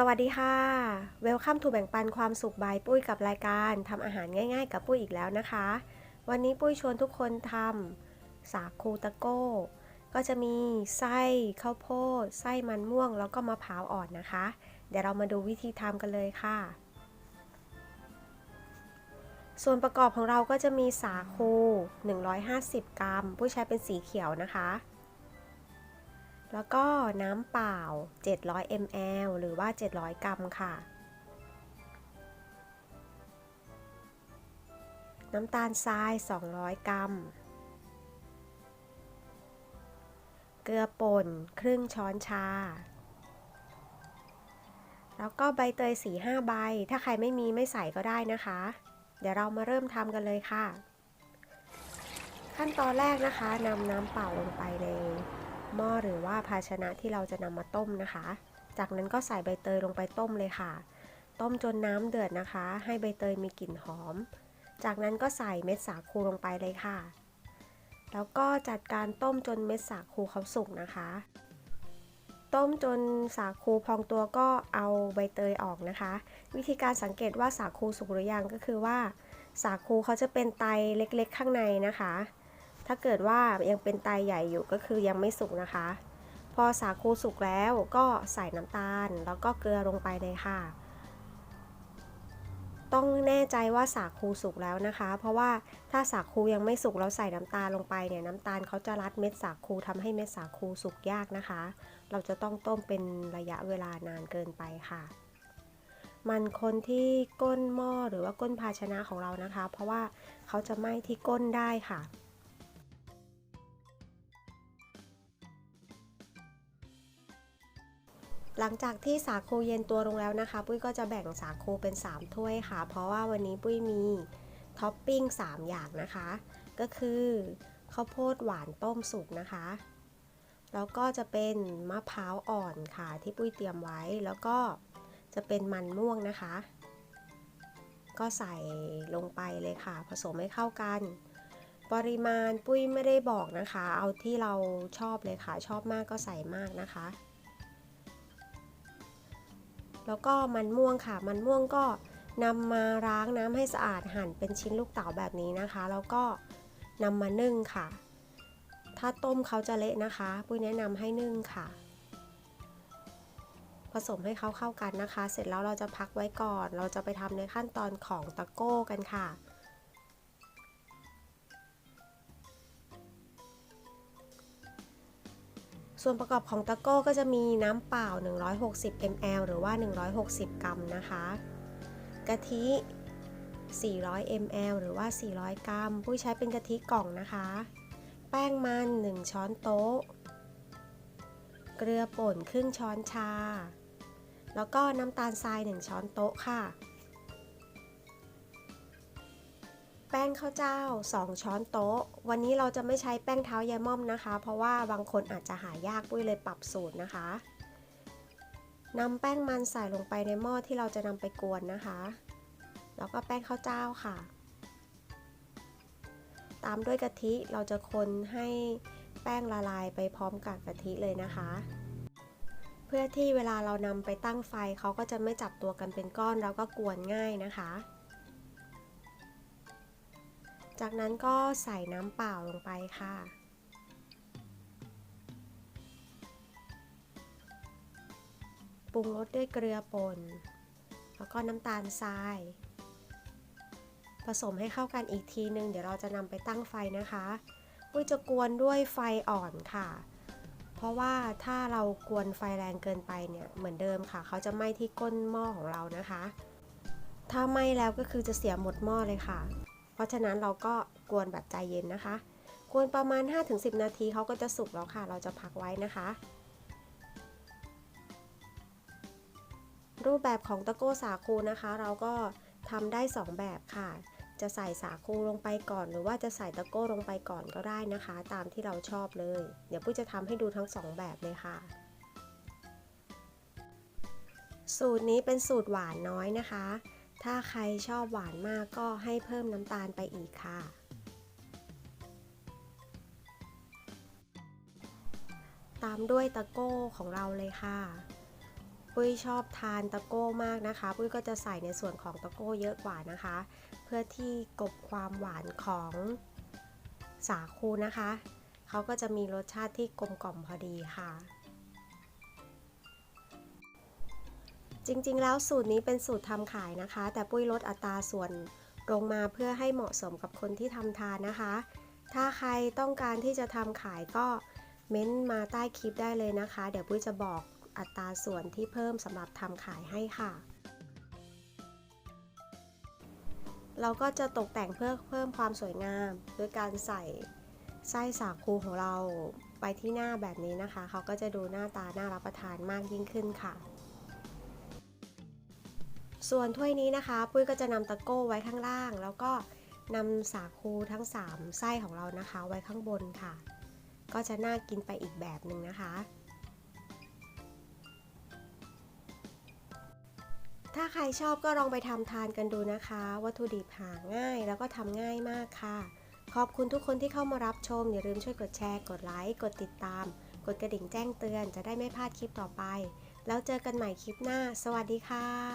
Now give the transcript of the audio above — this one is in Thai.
สวัสดีค่ะ เวลคัมทูแบ่งปันความสุขบายปุ้ยกับรายการทำอาหารง่าย ๆ กับปุ้ยอีกแล้วนะคะ วันนี้ปุ้ยชวนทุกคนทำสาคูตะโก้ ก็จะมีไส้ข้าวโพดไส้มันม่วง แล้วก็มะพร้าวอ่อนนะคะ เดี๋ยวเรามาดูวิธีทำกันเลยค่ะ ส่วนประกอบของเราก็จะมีสาคู 150 กรัม ปุ้ยใช้เป็นสีเขียวนะคะ แล้วก็น้ำเปล่า 700 ml หรือว่า 700 กรัมค่ะ น้ำตาลทราย 200 กรัม เกลือป่นครึ่งช้อนชา แล้วก็ใบเตยสี5ใบ ถ้าใครไม่มีไม่ใส่ก็ได้นะคะ เดี๋ยวเรามาเริ่มทำกันเลยค่ะ ขั้นตอนแรกนะคะนำน้ำเปล่าลงไปใน หม้อหรือว่าภาชนะที่เราจะนำมาต้มนะคะ จากนั้นก็ใส่ใบเตยลงไปต้มเลยค่ะ ต้มจนน้ำเดือดนะคะ ให้ใบเตยมีกลิ่นหอม จากนั้นก็ใส่เม็ดสาคูลงไปเลยค่ะ แล้วก็จัดการต้มจนเม็ดสาคูเขาสุกนะคะ ต้มจนสาคูพองตัวก็เอาใบเตยออกนะคะ วิธีการสังเกตว่าสาคูสุกหรือยังก็คือว่า สาคูเขาจะเป็นไตเล็กๆ ข้างในนะคะ ถ้าเกิดว่ายังเป็นไตใหญ่อยู่ก็คือยังไม่สุกนะคะ พอสาคูสุกแล้วก็ใส่น้ำตาล แล้วก็เกลือลงไปเลยค่ะ ต้องแน่ใจว่าสาคูสุกแล้วนะคะ เพราะว่าถ้าสาคูยังไม่สุกแล้วใส่น้ำตาลลงไปเนี่ยน้ำตาลเขาจะรัดเม็ดสาคูทำให้เม็ดสาคูสุกยากนะคะ เราจะต้องต้มเป็นระยะเวลานานเกินไปค่ะมันคนที่ก้นหม้อหรือว่าก้นภาชนะของเรานะคะ เพราะว่าเขาจะไหม้ที่ก้นได้ค่ะ หลังจากที่สาคูเย็นตัวลงแล้วนะคะ ปุ้ยก็จะแบ่งสาคูเป็น 3 ถ้วยค่ะ เพราะว่าวันนี้ปุ้ยมีท็อปปิ้ง 3 อย่างนะคะ ก็คือข้าวโพดหวานต้มสุกนะคะ แล้วก็จะเป็นมะพร้าวอ่อนค่ะที่ปุ้ยเตรียมไว้ แล้วก็จะเป็นมันม่วงนะคะ ก็ใส่ลงไปเลยค่ะ ผสมให้เข้ากัน ปริมาณปุ้ยไม่ได้บอกนะคะ เอาที่เราชอบเลยค่ะ ชอบมากก็ใส่มากนะคะ แล้วก็มันม่วงค่ะ มันม่วงก็นำมาล้างน้ำให้สะอาดหั่นเป็นชิ้นลูกเต๋าแบบนี้นะคะ แล้วก็นำมานึ่งค่ะ ถ้าต้มเขาจะเละนะคะปุ้ยแนะนำให้นึ่งค่ะ ผสมให้เขาเข้ากันนะคะ เสร็จแล้วเราจะพักไว้ก่อน เราจะไปทำในขั้นตอนของตะโก้กันค่ะ ส่วนประกอบของตะโก้ก็จะมีน้ำเปล่า 160 ml หรือว่า 160 กรัมนะคะ กะทิ 400 ml หรือว่า 400 กรัม ผู้ใช้เป็นกะทิกล่องนะคะ แป้งมัน 1 ช้อนโต๊ะ เกลือป่นครึ่งช้อนชา แล้วก็น้ำตาลทราย 1 ช้อนโต๊ะค่ะ ป้งข้าวเจ้า 2 ช้อนโต๊ะ วันนี้เราจะไม่ใช้แป้งเท้ายายม่อมนะคะ เพราะว่าบางคนอาจจะหายากปุ้ยเลยปรับสูตรนะคะนำแป้งมันใส่ลงไปในหม้อที่เราจะนำไปกวนนะคะ แล้วก็แป้งข้าวเจ้าค่ะ ตามด้วยกะทิเราจะคนให้แป้งละลายไปพร้อมกับกะทิเลยนะคะ เพื่อที่เวลาเรานำไปตั้งไฟเขาก็จะไม่จับตัวกันเป็นก้อนแล้วก็กวนง่ายนะคะ จากนั้นก็ใส่น้ำเปล่าลงไปค่ะ ปรุงรสด้วยเกลือป่น แล้วก็น้ำตาลทราย ผสมให้เข้ากันอีกทีนึง เดี๋ยวเราจะนำไปตั้งไฟนะคะปุ้ยจะกวนด้วยไฟอ่อนค่ะ เพราะว่าถ้าเรากวนไฟแรงเกินไปเนี่ยเหมือนเดิมค่ะ เขาจะไหม้ที่ก้นหม้อของเรานะคะ ถ้าไหม้แล้วก็คือจะเสียหมดหม้อเลยค่ะ เพราะฉะนั้นเราก็กวนแบบใจเย็นนะคะ กวนประมาณ 5-10 นาทีเขาก็จะสุกแล้วค่ะ เราจะพักไว้นะคะ รูปแบบของตะโก้สาคูนะคะ เราก็ทำได้ 2 แบบค่ะ จะใส่สาคูลงไปก่อน หรือว่าจะใส่ตะโก้ลงไปก่อนก็ได้นะคะ ตามที่เราชอบเลย เดี๋ยวปุ้ยจะทำให้ดูทั้ง 2 แบบเลยค่ะสูตรนี้เป็นสูตรหวานน้อยนะคะ ถ้าใครชอบหวานมากก็ให้เพิ่มน้ำตาลไปอีกค่ะ ตามด้วยตะโก้ของเราเลยค่ะปุ้ยชอบทานตะโก้มากนะคะ ปุ้ยก็จะใส่ในส่วนของตะโก้เยอะกว่านะคะ เพื่อที่กลบความหวานของสาคูนะคะ เขาก็จะมีรสชาติที่กลมกล่อมพอดีค่ะ จริงๆ แล้วสูตรนี้เป็นสูตรทำขายนะคะ แต่ปุ้ยลดอัตราส่วนลงมาเพื่อให้เหมาะสมกับคนที่ทำทานนะคะ ถ้าใครต้องการที่จะทำขายก็เม้นต์มาใต้คลิปได้เลยนะคะ เดี๋ยวปุ้ยจะบอกอัตราส่วนที่เพิ่มสำหรับทำขายให้ค่ะ เราก็จะตกแต่งเพื่อเพิ่มความสวยงามโดยการใส่ไส้สาคูของเราไปที่หน้าแบบนี้นะคะ เขาก็จะดูหน้าตาน่ารับประทานมากยิ่งขึ้นค่ะ ส่วนถ้วยนี้นะคะ ปุ้ยก็จะนำตะโก้ไว้ข้างล่าง แล้วก็นำสาคูทั้ง 3 ไส้ของเรานะคะ ไว้ข้างบนค่ะ ก็จะน่ากินไปอีกแบบหนึ่งนะคะ ถ้าใครชอบก็ลองไปทำทานกันดูนะคะ วัตถุดิบหาง่ายแล้วก็ทำง่ายมากค่ะ ขอบคุณทุกคนที่เข้ามารับชม อย่าลืมช่วยกดแชร์ กดไลค์ กดติดตาม กดกระดิ่งแจ้งเตือน จะได้ไม่พลาดคลิปต่อไป แล้วเจอกันใหม่คลิปหน้า สวัสดีค่ะ